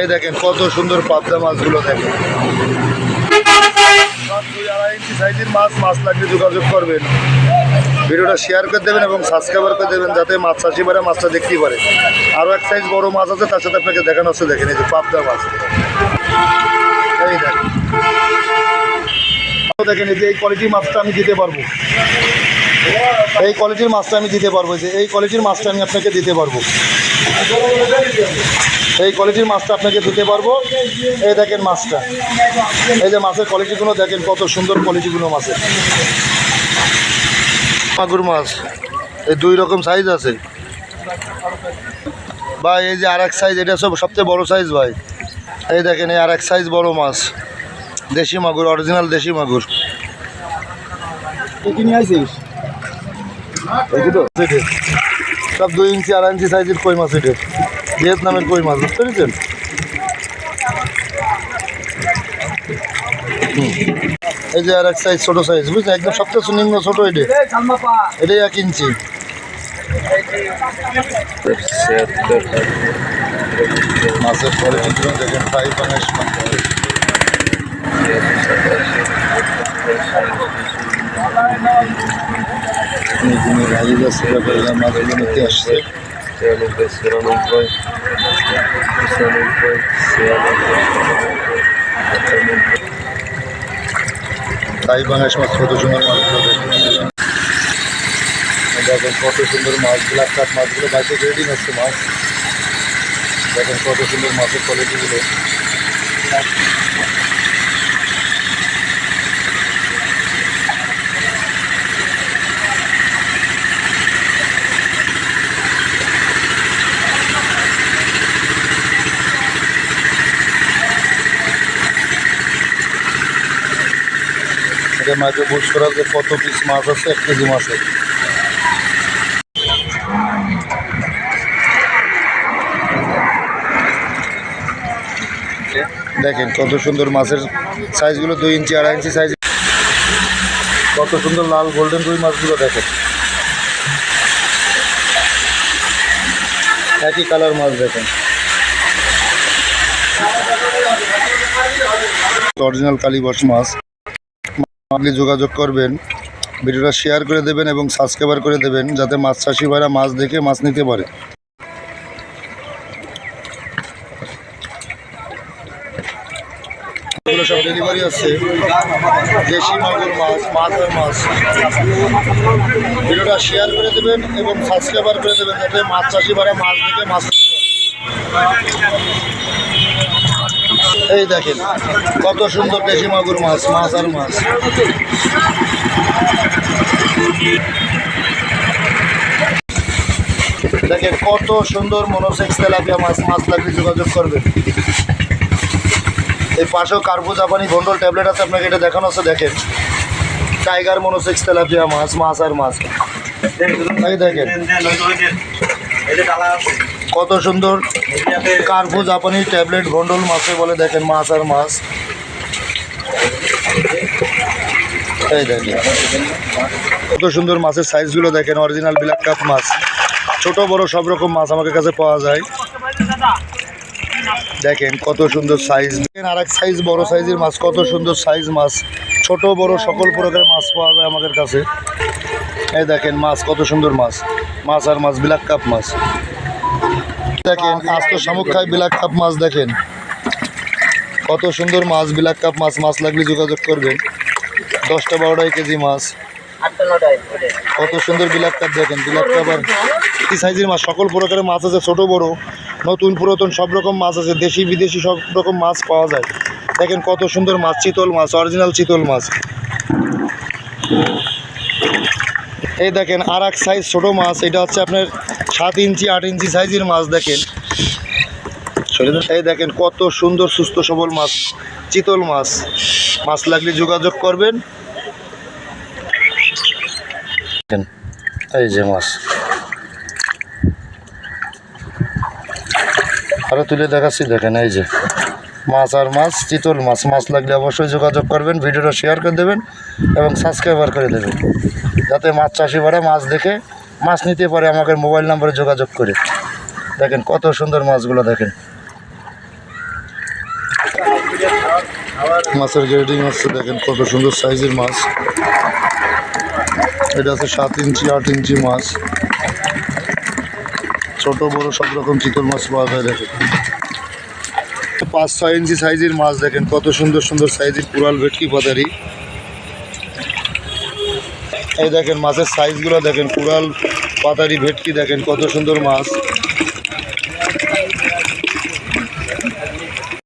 এই দেখেন কত সুন্দর পাবদা মাছগুলো দেখেন। মাছ মাছ লাগলে যোগাযোগ করবেন। ভিডিওটা শেয়ার করে দেবেন এবং করে দেবেন যাতে মাছ মাছটা পারে। আরও এক সাইজ বড় মাছ আছে, তার সাথে আপনাকে দেখানো হচ্ছে, দেখেন এই যে পাবদা মাছ। দেখেন। দেখেন এই যে এই মাছটা আমি দিতে পারব। এই কোয়ালিটির মাছটা আমি দিতে পারব, যে এই কোয়ালিটির মাছটা আমি আপনাকে দিতে পারব। এই কোয়ালিটির মাছটা আপনাকে দিতে পারব। এই দেখেন মাছটা এই যে মাছের কোয়ালিটিগুলো দেখেন, কত সুন্দর কোয়ালিটিগুলো মাছের মাগুর মাছ, এই দুই রকম সাইজ আছে। ভাই, এই যে আর এক সাইজ এটা সব সবচেয়ে বড় সাইজ ভাই। এই দেখেন, এই আর এক সাইজ বড় মাছ। দেশি মাগুর অরিজিনাল দেশি মাগুর। কি নিয়ে আসিস? সব দুই ইঞ্চি আড়াই ইঞ্চি সাইজের কই মাছ এটা ভিয়েতনামের কই মাছ বুঝতে পেরেছেন এই যে আর এক সাইজ ছোটো সাইজ বুঝলেন একদম সবচেয়ে নিম্ন ছোটো এটা। এটাই এক ইঞ্চি। মাছের পরে দেখেন ফ্রাই রাজি যাচ্ছে ব্যাপারে আসছে তিরানব্বই চুরানব্বই পঁচানব্বই ছিয়ানব্বই তাই বাংলাদেশ মাছ কত সুন্দর মাছগুলো দেখেন কত সুন্দর মাছ ব্ল্যাক মাছগুলো বাইকে রেডি হচ্ছে মাছ দেখেন কত সুন্দর মাছের কোয়ালিটিগুলো এটা মাকে বুঝ করা যে কত পিস মাছ আছে, এক কেজি মাছের দেখেন কত সুন্দর মাছের সাইজগুলো দুই ইঞ্চি, আড়াই ইঞ্চি সাইজ। কত সুন্দর লাল গোল্ডেন রুই মাছগুলো দেখেন। একই কালার মাছ দেখেন। অরিজিনাল কালীবস মাছ। আপনি যোগাযোগ করবেন, ভিডিওটা শেয়ার করে দেবেন এবং সাবস্ক্রাইবার করে দেবেন, যাতে মাছ চাষি ভাইরা মাছ দেখে মাছ নিতে পারে। এগুলো সব মাছ ভিডিওটা শেয়ার করে দেবেন এবং সাবস্ক্রাইবার করে দেবেন, যাতে মাছ চাষি ভাইরা মাছ দেখে মাছ নিতে পারে। এই দেখেন, কত সুন্দর দেশি মাগুর মাছ মাছ আর মাছ। দেখেন, কত সুন্দর মনোসেক্স তেলাপিয়া মাছ মাছ লাগলে যোগাযোগ করবেন। এই পাশেও কার্বো জাপানি গন্ডল ট্যাবলেট আছে, আপনাকে এটা দেখানো আছে, দেখেন। টাইগার মনোসেক্স তেলাপিয়া মাছ মাছ আর মাছ। দেখেন। কত সুন্দর কার্বো জাপানি ট্যাবলেট গন্ডল মাছে বলে দেখেন, মাছ আর মাছ। এই দেখেন। কত সুন্দর মাছের সাইজগুলো দেখেন, অরিজিনাল ব্ল্যাক কাপ মাছ। ছোট, বড় সব রকম মাছ আমাদের কাছে পাওয়া যায়। দেখেন কত সুন্দর সাইজ। দেখেন আর এক সাইজ, বড় সাইজের মাছ, কত সুন্দর সাইজ মাছ। ছোট, বড় সকল প্রকারের মাছ পাওয়া যায় আমাদের কাছে। এই দেখেন মাছ, কত সুন্দর মাছ। মাছ আর মাছ ব্ল্যাক কাপ মাছ। দেখেন আজ তো শামুক খাই ব্ল্যাক কাপ মাছ দেখেন। কত সুন্দর মাছ, বিলাক কাপ মাছ মাছ লাগলে যোগাযোগ করবেন। দশটা বারোটাই কেজি মাছ। কত সুন্দর বিলাক কাপ দেখেন, বিলাক কাপ আর কি সাইজের মাছ? সকল প্রকারের মাছ আছে, ছোট, বড়। নতুন, পুরাতন, সব রকম মাছ আছে, দেশি, বিদেশি সব রকম মাছ পাওয়া যায়। দেখেন কত সুন্দর মাছ, চিতল মাছ, অরিজিনাল চিতল মাছ। এই দেখেন আর এক সাইজ ছোটো মাছ, এটা হচ্ছে আপনার সাত ইঞ্চি, আট ইঞ্চি সাইজের মাছ দেখেন। এই দেখেন কত সুন্দর, সুস্থ, সবল মাছ, চিতল মাছ। মাছ লাগলে যোগাযোগ করবেন। এই যে মাছ। আরও তুলে দেখাচ্ছি, দেখেন, এই যে। মাছ আর মাছ, চিতল মাছ। মাছ লাগলে অবশ্যই যোগাযোগ করবেন, ভিডিওটা শেয়ার করে দেবেন এবং সাবস্ক্রাইবার করে দেবেন। যাতে মাছ চাষি ভাড়া মাছ দেখে মাছ নিতে পারে আমাকে মোবাইল নাম্বারে যোগাযোগ করে। দেখেন কত সুন্দর মাছগুলো দেখেন। মাছের গ্রেডিং হচ্ছে, দেখেন কত সুন্দর সাইজের মাছ। এটা আছে সাত ইঞ্চি, আট ইঞ্চি মাছ। ছোট, বড় সব রকম চিতল মাছ পাওয়া যায়, দেখেন। পাঁচ ছয় ইঞ্চি সাইজের মাছ দেখেন, কত সুন্দর সুন্দর সাইজের পুরাল ভেটকি পাতারি এই দেখেন, মাছের সাইজগুলো দেখেন পুরাল পাতারি ভেটকি দেখেন, কত সুন্দর মাছ।